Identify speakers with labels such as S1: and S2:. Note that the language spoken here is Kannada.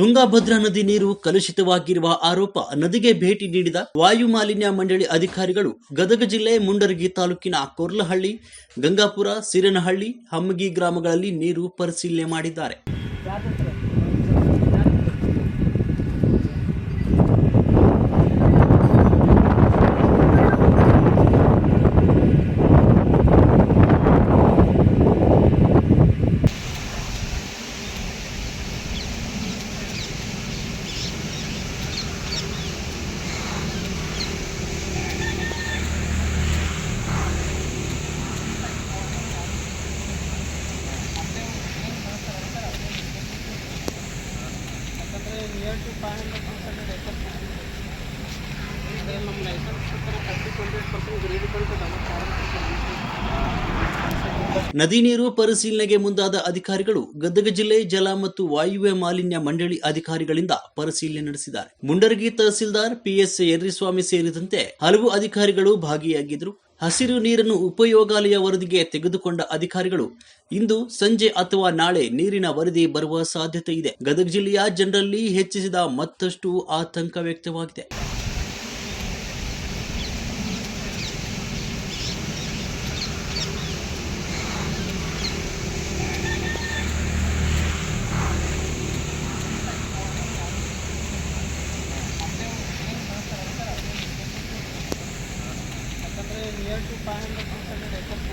S1: ತುಂಗಭದ್ರಾ ನದಿ ನೀರು ಕಲುಷಿತವಾಗಿರುವ ಆರೋಪ ನದಿಗೆ ಭೇಟಿ ನೀಡಿದ ವಾಯು ಮಾಲಿನ್ಯ ಮಂಡಳಿ ಅಧಿಕಾರಿಗಳು ಗದಗ ಜಿಲ್ಲೆ ಮುಂಡರಗಿ ತಾಲೂಕಿನ ಕೊರ್ಲಹಳ್ಳಿ, ಗಂಗಾಪುರ, ಸಿರನಹಳ್ಳಿ, ಹಮ್ಮಗಿ ಗ್ರಾಮಗಳಲ್ಲಿ ನೀರು ಪರಿಶೀಲನೆ ಮಾಡಿದ್ದಾರೆ. ನದಿ ನೀರು ಪರಿಶೀಲನೆಗೆ ಮುಂದಾದ ಅಧಿಕಾರಿಗಳು ಗದಗ ಜಿಲ್ಲೆ ಜಲ ಮತ್ತು ವಾಯುವ್ಯ ಮಾಲಿನ್ಯ ಮಂಡಳಿ ಅಧಿಕಾರಿಗಳಿಂದ ಪರಿಶೀಲನೆ ನಡೆಸಿದ್ದಾರೆ. ಮುಂಡರಗಿ ತಹಸೀಲ್ದಾರ್ ಪಿಎಸ್ ಯರ್ರಿಸ್ವಾಮಿ ಸೇರಿದಂತೆ ಹಲವು ಅಧಿಕಾರಿಗಳು ಭಾಗಿಯಾಗಿದ್ದರು. ಹಸಿರು ನೀರನ್ನು ಉಪಯೋಗಾಲಯ ವರದಿಗೆ ತೆಗೆದುಕೊಂಡ ಅಧಿಕಾರಿಗಳು, ಇಂದು ಸಂಜೆ ಅಥವಾ ನಾಳೆ ನೀರಿನ ವರದಿ ಬರುವ ಸಾಧ್ಯತೆ ಇದೆ. ಗದಗ ಜಿಲ್ಲೆಯ ಜನರಲ್ಲಿ ಹೆಚ್ಚಿಸಿದ ಮತ್ತಷ್ಟು ಆತಂಕ ವ್ಯಕ್ತವಾಗಿದೆ.
S2: ಯಾಕಂದರೆ near to five hundred six hundred acres